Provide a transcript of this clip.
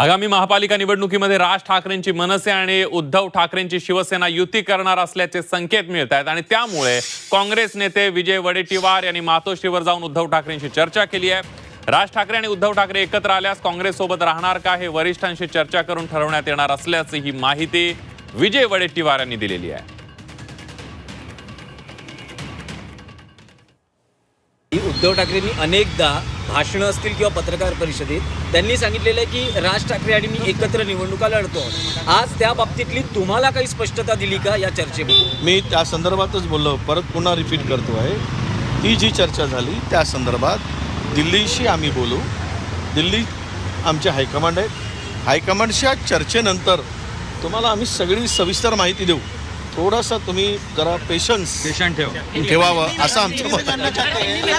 आगामी महापालिका निवडणुकीमध्ये राज ठाकरेंची मनसे आणि उद्धव ठाकरेंची शिवसेना युती करणार असल्याचे संकेत मिळत आहेत. आणि त्यामुळे काँग्रेस नेते विजय वडेट्टीवार यांनी मातोश्रीवर जाऊन उद्धव ठाकरेंशी चर्चा केली आहे. राज ठाकरे आणि उद्धव ठाकरे एकत्र आल्यास काँग्रेससोबत राहणार का हे वरिष्ठांशी चर्चा करून ठरवण्यात येणार असल्याची ही माहिती विजय वडेट्टीवार यांनी दिलेली आहे. उद्धव ठाकरेंनी अनेकदा भाषणं असतील किंवा पत्रकार परिषदेत त्यांनी सांगितलेलं आहे की राज ठाकरे आणि मी एकत्र निवडणुका लढतो. आज त्या बाबतीतली तुम्हाला काही स्पष्टता दिली का या चर्चेमध्ये? मी त्या संदर्भातच बोललो. परत पुन्हा रिपीट करतो आहे. ती जी चर्चा झाली त्या संदर्भात दिल्लीशी आम्ही बोलू. दिल्ली आमचे हायकमांड आहेत. हायकमांडच्या चर्चेनंतर तुम्हाला आम्ही सगळी सविस्तर माहिती देऊ. थोडासा तुम्ही जरा पेशन्स पेशंट ठेव. ठेवावं असं आमचं मत आहे.